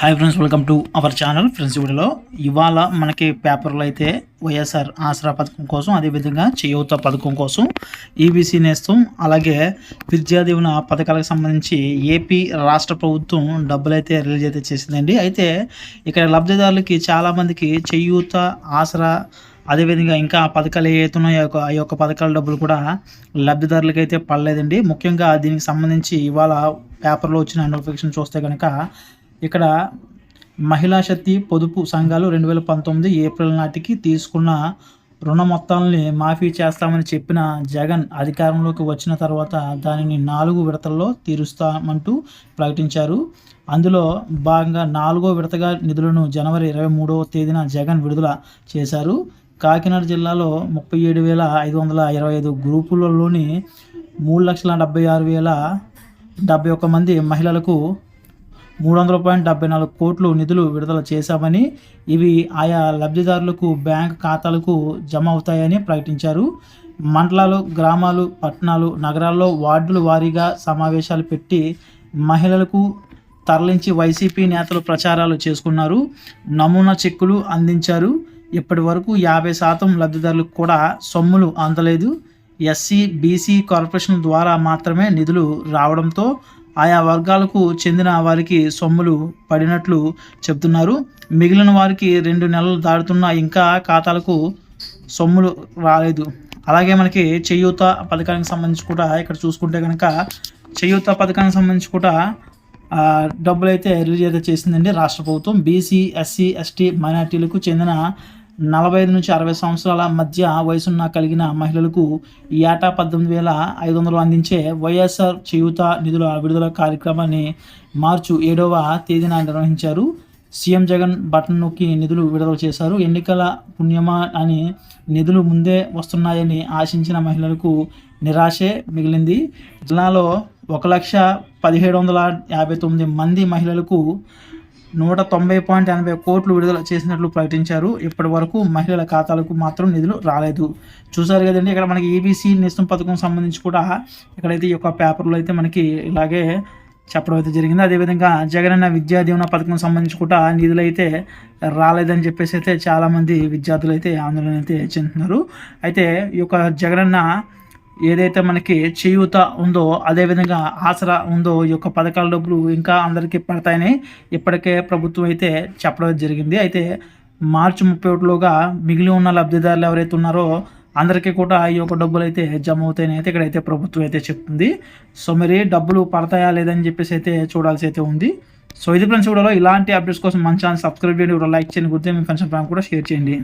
Hi friends welcome to our channel friends వీడియోలో ఇవాళ మనకి పేపర్లో అయితే వైఎస్ఆర్ ఆసరా పథకం కోసం అదేవిధంగా చేయూత పథకం కోసం ఈబీసీ నేస్తం. అలాగే విద్యాదీవన పథకాలకు సంబంధించి ఏపీ రాష్ట్ర ప్రభుత్వం డబ్బులైతే రిలీజ్ అయితే చేసిందండి. అయితే ఇక్కడ లబ్ధిదారులకి చాలామందికి చేయూత ఆసరా అదేవిధంగా ఇంకా ఆ పథకాలు ఏవైతున్నాయో ఆ యొక్క పథకాల డబ్బులు కూడా లబ్ధిదారులకి అయితే పడలేదండి. ముఖ్యంగా దీనికి సంబంధించి ఇవాళ పేపర్లో వచ్చిన నోటిఫికేషన్ చూస్తే కనుక ఇక్కడ మహిళా శక్తి పొదుపు సంఘాలు రెండు వేల పంతొమ్మిది ఏప్రిల్ నాటికి తీసుకున్న రుణ మొత్తాలని మాఫీ చేస్తామని చెప్పిన జగన్ అధికారంలోకి వచ్చిన తర్వాత దానిని నాలుగు విడతల్లో తీరుస్తామంటూ ప్రకటించారు. అందులో భాగంగా నాలుగో విడతగా నిధులను జనవరి ఇరవై మూడవ తేదీన జగన్ విడుదల చేశారు. కాకినాడ జిల్లాలో ముప్పై ఏడు వేల ఐదు వందల ఇరవై ఐదు గ్రూపులలోని మూడు లక్షల డెబ్బై ఆరు వేల డెబ్బై ఒక్క మంది మహిళలకు మూడు వందల పాయింట్ డెబ్బై నాలుగు కోట్లు నిధులు విడుదల చేశామని ఇవి ఆయా లబ్ధిదారులకు బ్యాంక్ ఖాతాలకు జమ అవుతాయని ప్రకటించారు. మండలాలు గ్రామాలు పట్టణాలు నగరాల్లో వార్డుల వారీగా సమావేశాలు పెట్టి మహిళలకు తరలించి వైసీపీ నేతలు ప్రచారాలు చేసుకున్నారు. నమూనా చెక్కులు అందించారు. ఇప్పటి వరకు యాభై శాతం లబ్ధిదారులకు కూడా సొమ్ములు అందలేదు. ఎస్సీ బీసీ కార్పొరేషన్ ద్వారా మాత్రమే నిధులు రావడంతో ఆయా వర్గాలకు చెందిన వారికి సొమ్ములు పడినట్లు చెబుతున్నారు. మిగిలిన వారికి రెండు నెలలు దాటుతున్న ఇంకా ఖాతాలకు సొమ్ములు రాలేదు. అలాగే మనకి చేయూత పథకానికి సంబంధించి కూడా ఇక్కడ చూసుకుంటే కనుక చేయూత పథకానికి సంబంధించి కూడా డబ్బులు అయితే రిలీజ్ అయితే చేసిందండి రాష్ట్ర ప్రభుత్వం. బీసీ ఎస్సీ ఎస్టీ మైనార్టీలకు చెందిన నలభై ఐదు నుంచి అరవై సంవత్సరాల మధ్య వయసున్న కలిగిన మహిళలకు ఏటా పద్దెనిమిది వేల ఐదు వందలు అందించే వైఎస్ఆర్ చేయూత నిధుల విడుదల కార్యక్రమాన్ని మార్చి ఏడవ తేదీన నిర్వహించారు. సీఎం జగన్ బటన్ నొక్కి నిధులు విడుదల చేశారు. ఎన్నికల పుణ్యమా అని నిధులు ముందే వస్తున్నాయని ఆశించిన మహిళలకు నిరాశే మిగిలింది. జిల్లాలో ఒక లక్ష పదిహేడు వందల యాభై తొమ్మిది మంది మహిళలకు నూట తొంభై పాయింట్ ఎనభై కోట్లు విడుదల చేసినట్లు ప్రకటించారు. ఇప్పటి వరకు మహిళల ఖాతాలకు మాత్రం నిధులు రాలేదు. చూసారు కదండి ఇక్కడ మనకి ఏబీసీ నిస్తం పథకం సంబంధించి కూడా ఇక్కడైతే ఈ యొక్క పేపర్లో అయితే మనకి ఇలాగే చెప్పడం అయితే జరిగింది. అదేవిధంగా జగనన్న విద్యా దీవెన పథకం సంబంధించి కూడా నిధులు అయితే రాలేదని చెప్పేసి అయితే చాలామంది విద్యార్థులు అయితే ఆందోళన అయితే చెందుతున్నారు. అయితే ఈ యొక్క జగనన్న ఏదైతే మనకి చేయూత ఉందో అదేవిధంగా ఆసరా ఉందో ఈ యొక్క పథకాల డబ్బులు ఇంకా అందరికీ పడతాయని ఇప్పటికే ప్రభుత్వం అయితే చెప్పడం జరిగింది. అయితే మార్చి ముప్పై ఒకటిలోగా మిగిలి ఉన్న లబ్ధిదారులు ఎవరైతే ఉన్నారో అందరికీ కూడా ఈ యొక్క డబ్బులు అయితే జమ అవుతాయని అయితే ఇక్కడైతే ప్రభుత్వం అయితే చెప్తుంది. సో మరి డబ్బులు పడతాయా లేదని చెప్పేసి అయితే చూడాల్సి అయితే ఉంది. సో ఇది ఫ్రెండ్స్ కూడా ఇలాంటి అప్డేట్స్ కోసం మంచి ఛానల్ సబ్స్క్రైబ్ చేయండి. కూడా లైక్ చేయండి. గుర్తు మీ ఫ్రెండ్స్ కూడా షేర్ చేయండి.